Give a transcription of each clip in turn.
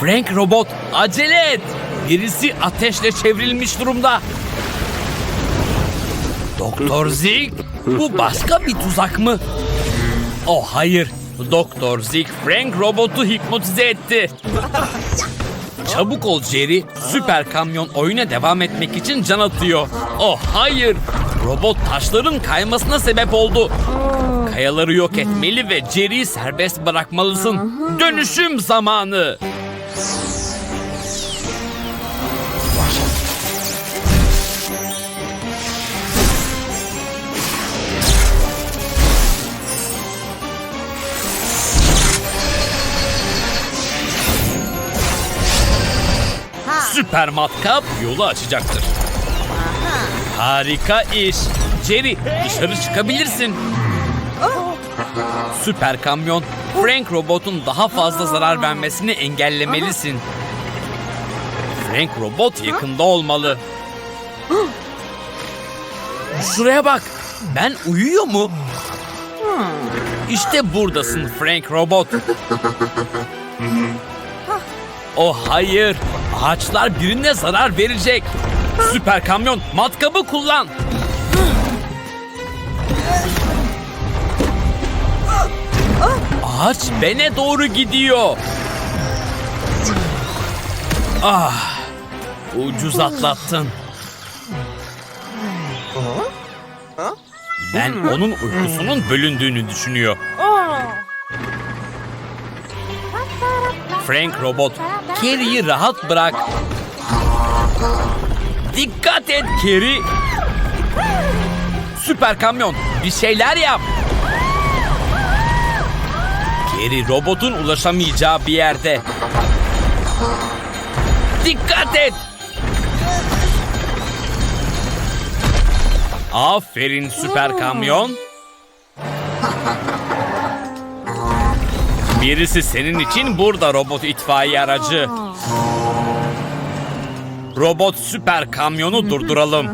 Frank robot acele et. Birisi ateşle çevrilmiş durumda. Doktor Zig bu başka bir tuzak mı? Oh hayır. Doktor Zig Frank robotu hipnotize etti. Çabuk ol Jerry. Süper kamyon oyuna devam etmek için can atıyor. Oh hayır. Robot taşların kaymasına sebep oldu. Kayaları yok etmeli ve Jerry'i serbest bırakmalısın. Dönüşüm zamanı. Süper matkap yolu açacaktır. Harika iş. Jerry dışarı çıkabilirsin. Süper kamyon Frank robotun daha fazla zarar vermesini engellemelisin. Frank robot yakında olmalı. Şuraya bak. Ben uyuyor mu? İşte buradasın Frank robot. Oh hayır. Ağaçlar birine zarar verecek. Süper kamyon matkabı kullan. Ağaç bene doğru gidiyor. Ah. Ucuz atlattın. Ben onun uykusunun bölündüğünü düşünüyor. Frank robot, Carrie'yi rahat bırak. Dikkat et Carrie. Süper kamyon, bir şeyler yap. Carrie robotun ulaşamayacağı bir yerde. Dikkat et. Aferin süper kamyon. Birisi senin için burada robot itfaiye aracı. Robot süper kamyonu durduralım.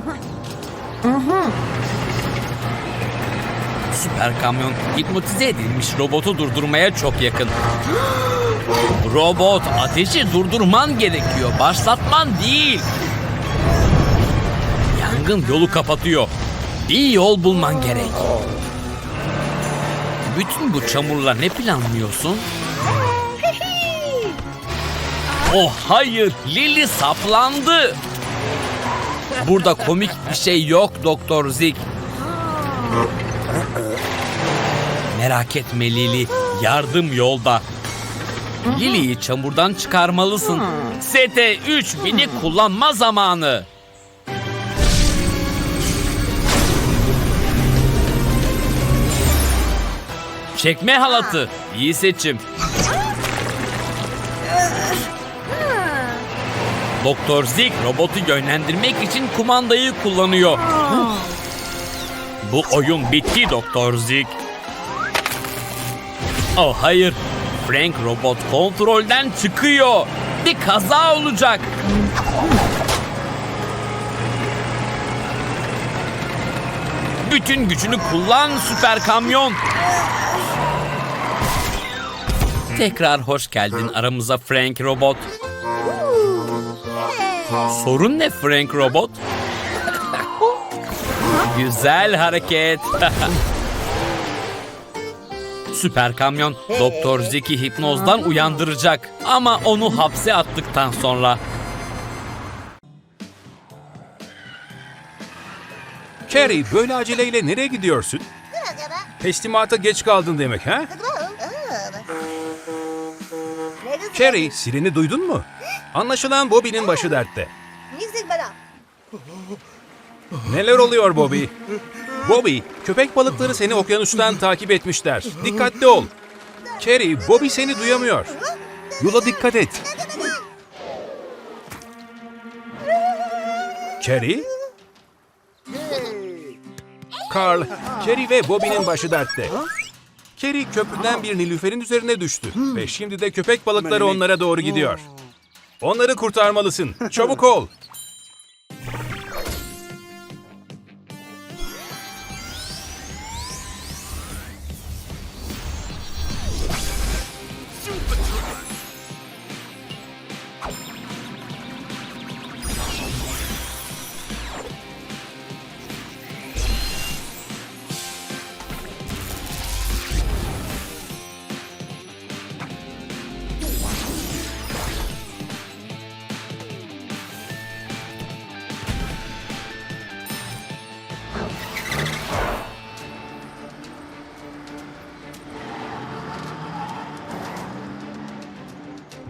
Süper kamyon hipnotize edilmiş robotu durdurmaya çok yakın. Robot ateşi durdurman gerekiyor. Başlatman değil. Yangın yolu kapatıyor. Bir yol bulman gerek. Bütün bu çamurla ne planlıyorsun? Oh hayır, Lily saplandı. Burada komik bir şey yok Doktor Zig. Merak etme Lily, yardım yolda. Lily'yi çamurdan çıkarmalısın. ST-3000'i kullanma zamanı. Çekme halatı. İyi seçim. Doktor Zig robotu yönlendirmek için kumandayı kullanıyor. Bu oyun bitti Doktor Zig. Oh hayır. Frank robot kontrolden çıkıyor. Bir kaza olacak. Bütün gücünü kullan süper kamyon. Tekrar hoş geldin aramıza Frank Robot. Sorun ne Frank Robot? Güzel hareket. Süper kamyon Doktor Zeki hipnozdan uyandıracak ama onu hapse attıktan sonra. Carrie böyle aceleyle nereye gidiyorsun? Teslimata geç kaldın demek ha? Carrie sireni duydun mu? Anlaşılan Bobby'nin başı dertte. Neler oluyor Bobby? Bobby, köpek balıkları seni okyanustan takip etmişler. Dikkatli ol. Carrie, Bobby seni duyamıyor. Yola dikkat et. Carrie? Carl, Carrie ve Bobby'nin başı dertte. Carrie köprüden bir nilüferin üzerine düştü ve şimdi de köpek balıkları onlara doğru gidiyor. Onları kurtarmalısın. Çabuk ol.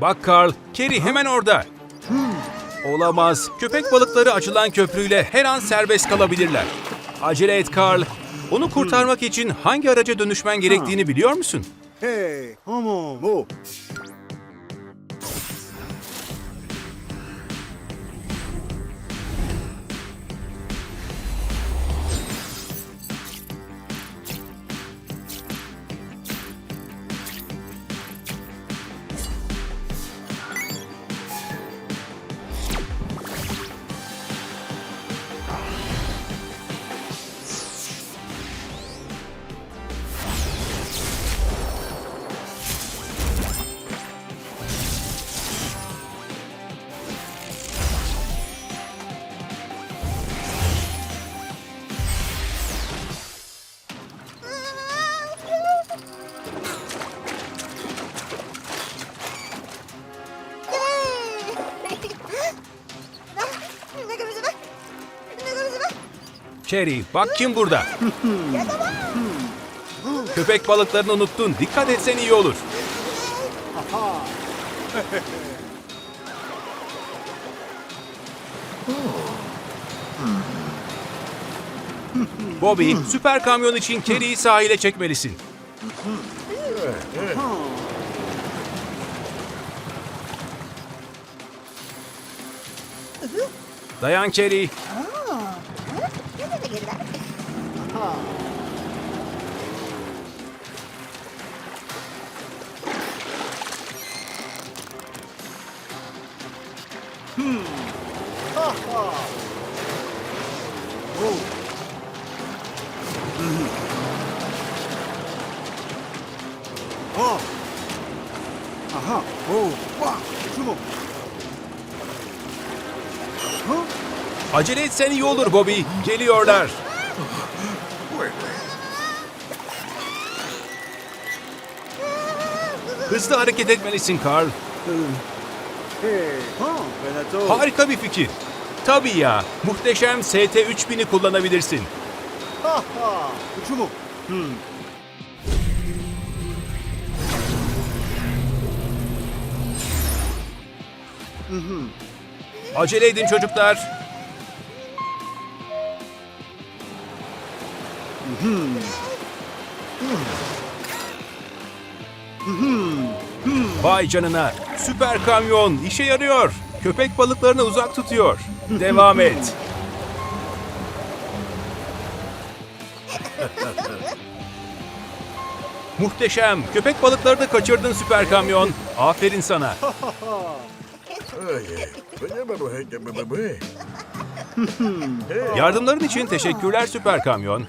Bak Carl, Kerry hemen orada. Olamaz. Köpek balıkları açılan köprüyle her an serbest kalabilirler. Acele et Carl. Onu kurtarmak için hangi araca dönüşmen gerektiğini biliyor musun? Hey, 어머, Kerry, bak kim burada. Köpek balıklarını unuttun. Dikkat etsen iyi olur. Bobby, süper kamyon için Kerry'i sahile çekmelisin. Dayan Kerry. Hmm. Ha ha. Oh. Oh. Aha. Oh. Bak. Şu bu. Acele etsen iyi olur Bobby. Geliyorlar. Hızlı hareket etmelisin Carl. Harika bir fikir. Tabii ya. Muhteşem ST-3000'i kullanabilirsin. Uçumu. Acele edin çocuklar. Vay canına. Süper kamyon işe yarıyor. Köpek balıklarını uzak tutuyor. Devam et. Muhteşem. Köpek balıklarını kaçırdın süper kamyon. Aferin sana. Yardımların için teşekkürler Süper Kamyon.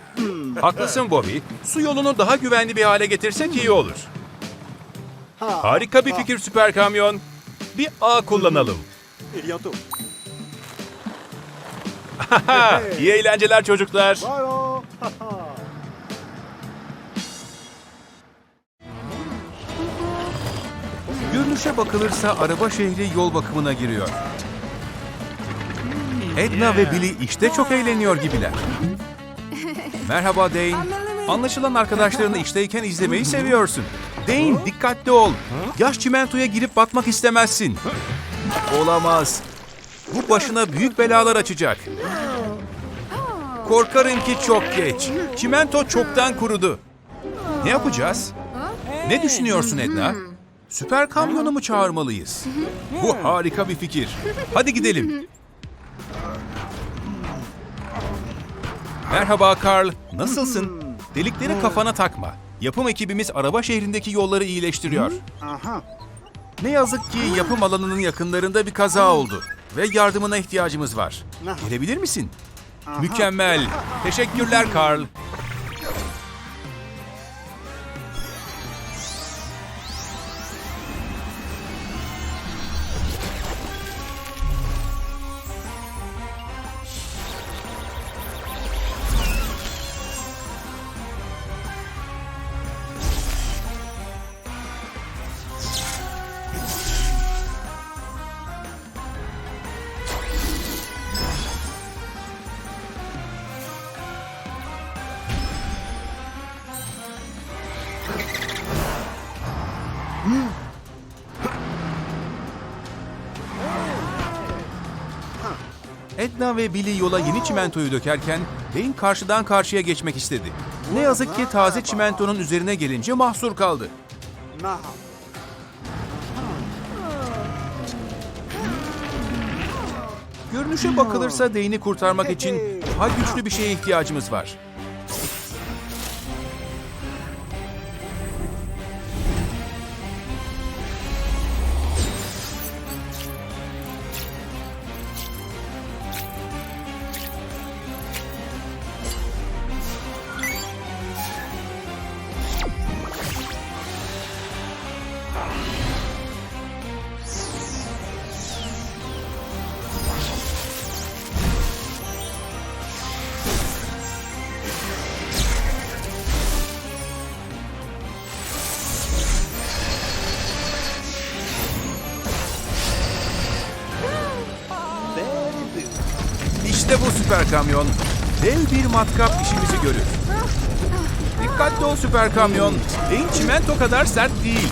Haklısın Bobby. Su yolunu daha güvenli bir hale getirsek iyi olur. Harika bir fikir süper kamyon. Bir ağ kullanalım. İyi eğlenceler çocuklar. Görünüşe bakılırsa araba şehri yol bakımına giriyor. Edna ve Billy işte çok eğleniyor gibiler. Merhaba Dane. Anlaşılan arkadaşlarını işteyken izlemeyi seviyorsun. Dane dikkatli ol. Yaş çimentoya girip batmak istemezsin. Olamaz. Bu başına büyük belalar açacak. Korkarım ki çok geç. Çimento çoktan kurudu. Ne yapacağız? Ne düşünüyorsun Edna? Süper kamyonu mu çağırmalıyız? Bu harika bir fikir. Hadi gidelim. Merhaba Carl. Nasılsın? Delikleri kafana takma. Yapım ekibimiz araba şehrindeki yolları iyileştiriyor. 아하. Ne yazık ki yapım alanının yakınlarında bir kaza oldu ve yardımına ihtiyacımız var. Gelebilir misin? Mükemmel. Teşekkürler Carl. Edna ve Billy yola yeni çimentoyu dökerken Dane karşıdan karşıya geçmek istedi. Ne yazık ki taze çimentonun üzerine gelince mahsur kaldı. Görünüşe bakılırsa Dane'i kurtarmak için daha güçlü bir şeye ihtiyacımız var. Süper kamyon. Dev bir matkap işimizi görür. Dikkatli ol süper kamyon. Dane çimento kadar sert değil.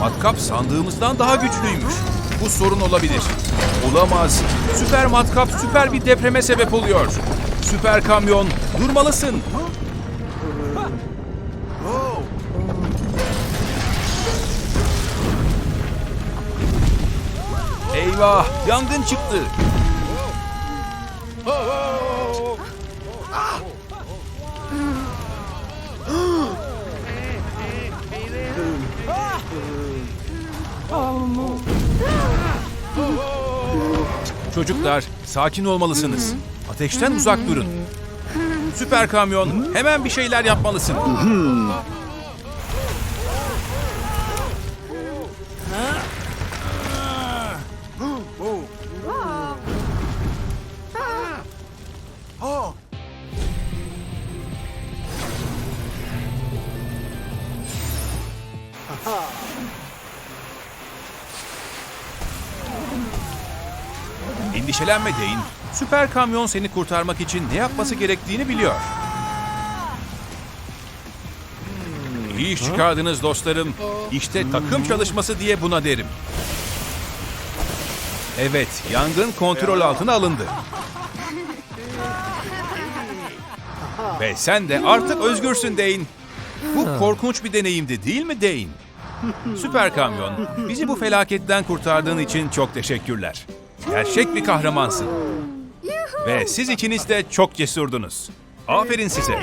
Matkap sandığımızdan daha güçlüymüş. Bu sorun olabilir. Olamaz. Süper matkap süper bir depreme sebep oluyor. Süper kamyon, durmalısın. Eyvah, yangın çıktı. Çocuklar, sakin olmalısınız. Ateşten uzak durun. Süper kamyon, hemen bir şeyler yapmalısın. Endişelenme Dane. Süper kamyon seni kurtarmak için ne yapması gerektiğini biliyor. İyi iş çıkardınız dostlarım. İşte takım çalışması diye buna derim. Evet, yangın kontrol altına alındı. Ve sen de artık özgürsün Dane. Bu korkunç bir deneyimdi değil mi Dane? Süper kamyon, bizi bu felaketten kurtardığın için çok teşekkürler. Gerçek bir kahramansın. Ve siz ikiniz de çok cesurdunuz. Aferin size.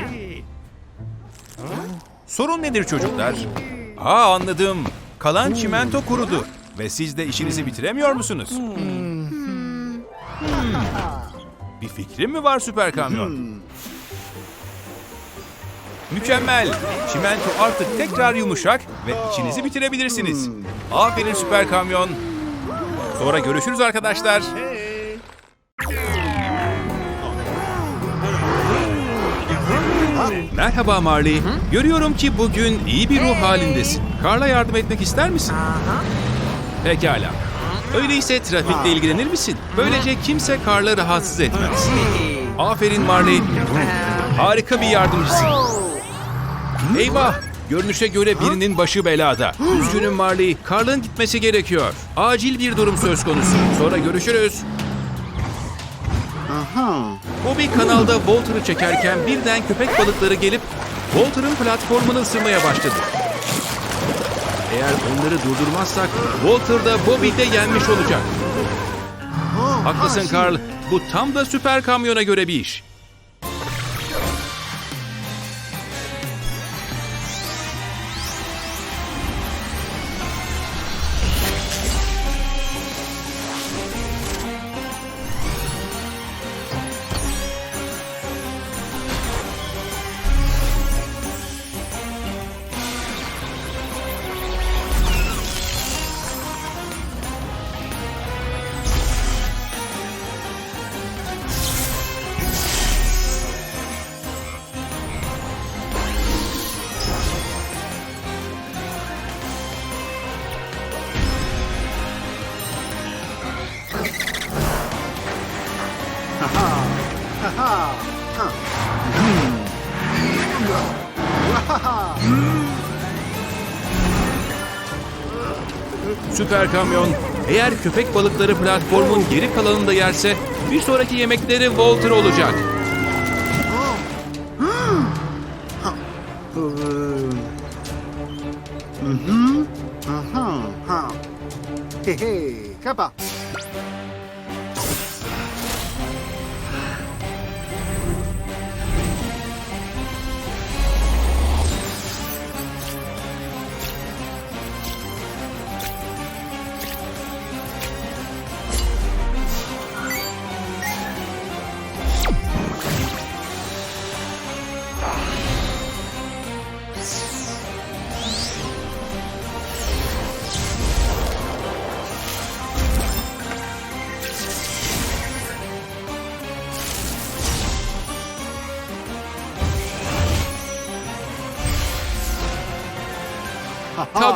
Sorun nedir çocuklar? Aa anladım. Kalan çimento kurudu. Ve siz de işinizi bitiremiyor musunuz? Bir fikrin mi var süper kamyon? Mükemmel. Çimento artık tekrar yumuşak ve içinizi bitirebilirsiniz. Aferin süper kamyon. Sonra görüşürüz arkadaşlar. Merhaba Marley. Görüyorum ki bugün iyi bir ruh halindesin. Karla yardım etmek ister misin? Pekala. Öyleyse trafikle ilgilenir misin? Böylece kimse Karla rahatsız etmez. Aferin Marley. Harika bir yardımcısın. Eyvah! Görünüşe göre birinin başı belada. Üzgünüm Marley. Karl'ın gitmesi gerekiyor. Acil bir durum söz konusu. Sonra görüşürüz. Bobby kanalda Walter'ı çekerken birden köpek balıkları gelip Walter'ın platformunu ısırmaya başladı. Eğer onları durdurmazsak Walter da Bobby de yenmiş olacak. Haklısın Karl. Bu tam da süper kamyona göre bir iş. Süper kamyon. Eğer köpek balıkları platformun geri kalanında yerse bir sonraki yemekleri Walter olacak. Aha, ha.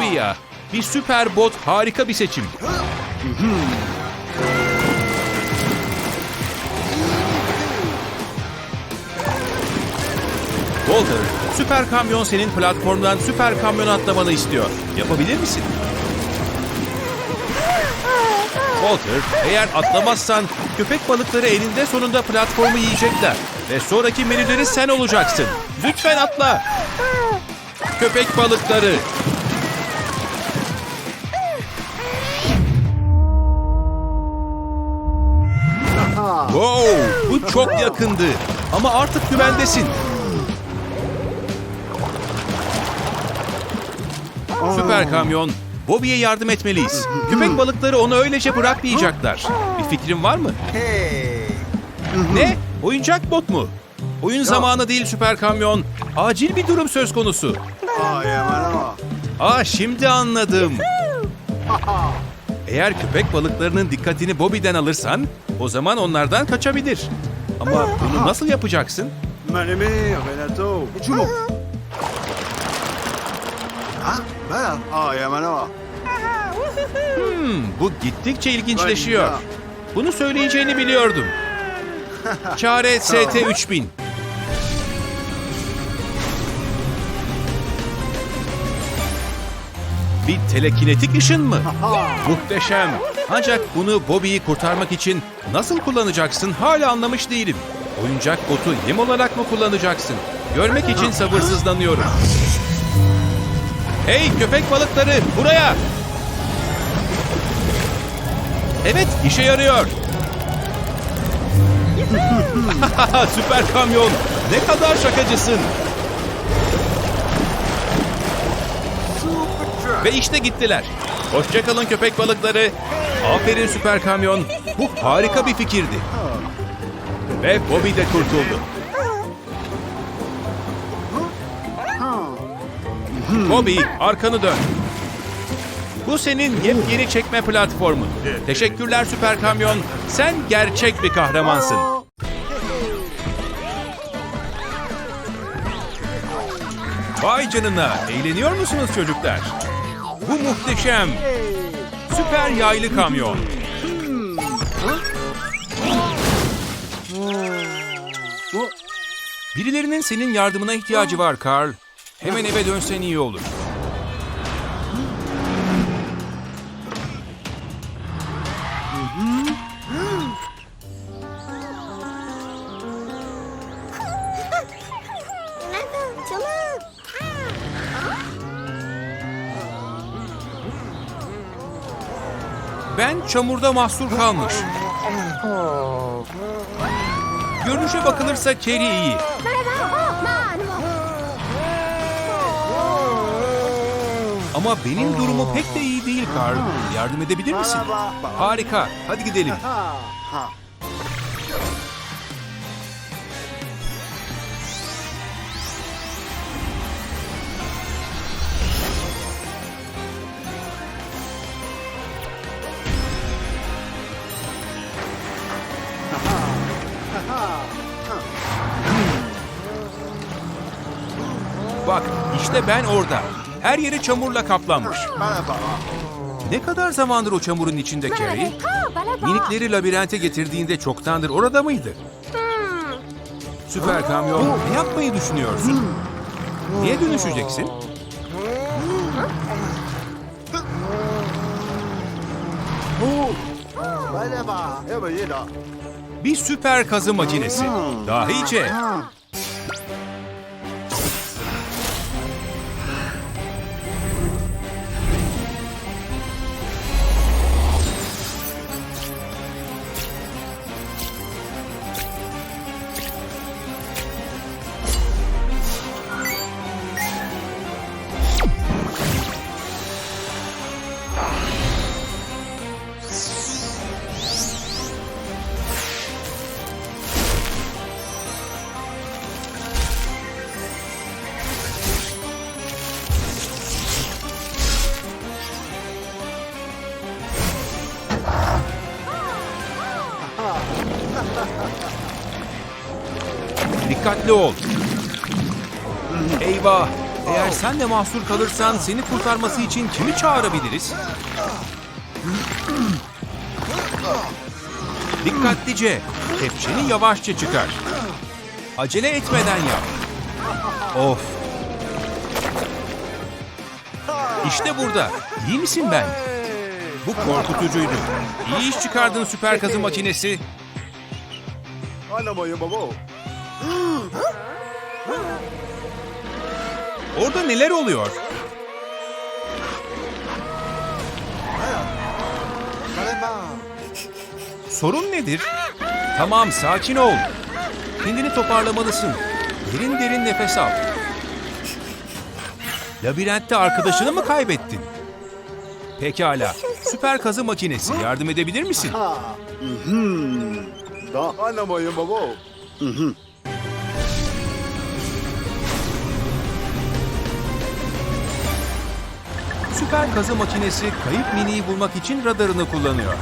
Tabii ya. Bir süper bot harika bir seçim. Walter, süper kamyon senin platformdan süper kamyon atlamanı istiyor. Yapabilir misin? Walter, eğer atlamazsan köpek balıkları elinde sonunda platformu yiyecekler. Ve sonraki menüleri sen olacaksın. Lütfen atla. Köpek balıkları. Çok yakındı. Ama artık güvendesin. Süper kamyon. Bobby'ye yardım etmeliyiz. Köpek balıkları onu öylece bırakmayacaklar. Bir fikrin var mı? Ne? Oyuncak bot mu? Oyun zamanı değil süper kamyon. Acil bir durum söz konusu. Aa şimdi anladım. Eğer köpek balıklarının dikkatini Bobby'den alırsan o zaman onlardan kaçabilir. Ama bunu nasıl yapacaksın? Maneme, Renato. Uçumu. Ha, bella. Ay, hermano. Hmm, bu gittikçe ilginçleşiyor. Bunu söyleyeceğini biliyordum. Çare ST3000. Bir telekinetik ışın mı? Muhteşem. Ancak bunu Bobby'yi kurtarmak için nasıl kullanacaksın hala anlamış değilim. Oyuncak botu yem olarak mı kullanacaksın? Görmek için sabırsızlanıyorum. Hey köpek balıkları buraya! Evet işe yarıyor. Süper kamyon. Ne kadar şakacısın. Ve işte gittiler. Hoşçakalın köpek balıkları. Aferin süper kamyon. Bu harika bir fikirdi. Ve Bobby de kurtuldu. Bobby arkanı dön. Bu senin yepyeni çekme platformun. Teşekkürler süper kamyon. Sen gerçek bir kahramansın. Vay canına, eğleniyor musunuz çocuklar? Bu muhteşem. Süper yaylı kamyon. Birilerinin senin yardımına ihtiyacı var Carl. Hemen eve dönsen iyi olur. Ben çamurda mahsur kalmış. Görünüşe bakılırsa Kerry iyi. Ama benim durumu pek de iyi değil Carl. Yardım edebilir misin? Harika. Hadi gidelim. İşte ben orada. Her yeri çamurla kaplanmış. Ne kadar zamandır o çamurun içinde Carrie? Minikleri labirente getirdiğinde çoktandır orada mıydı? Süper kamyon. Ne yapmayı düşünüyorsun? Niye dönüşeceksin? Böyle da. Bir süper kazı makinesi. Dahice. Dikkatli ol. Eyvah! Eğer sen de mahsur kalırsan seni kurtarması için kimi çağırabiliriz? Dikkatlice. Kepçeni yavaşça çıkar. Acele etmeden yap. Of. İşte burada. İyi misin ben? Bu korkutucuydu. İyi iş çıkardın süper kazı makinesi. Yung babo? Orada neler oluyor? Sorun nedir? Tamam, sakin ol. Kendini toparlamalısın. Derin derin nefes al. Labirentte arkadaşını mı kaybettin? Pekala. Süper kazı makinesi. Yardım edebilir misin? Da. Ano mo Süper kazı makinesi kayıp miniyi bulmak için radarını kullanıyor.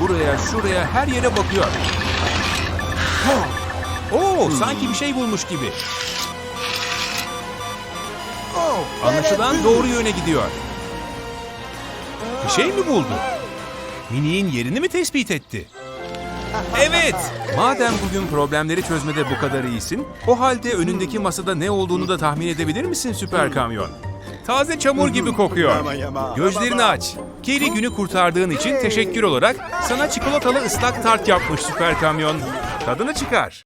Buraya, şuraya, her yere bakıyor. Oo, sanki bir şey bulmuş gibi. Anlaşılan doğru yöne gidiyor. Bir şey mi buldu? Mini'nin yerini mi tespit etti? Evet. Madem bugün problemleri çözmede bu kadar iyisin, o halde önündeki masada ne olduğunu da tahmin edebilir misin süper kamyon? Taze çamur gibi kokuyor. Gözlerini aç. Keri günü kurtardığın için teşekkür olarak sana çikolatalı ıslak tart yapmış süper kamyon. Tadını çıkar.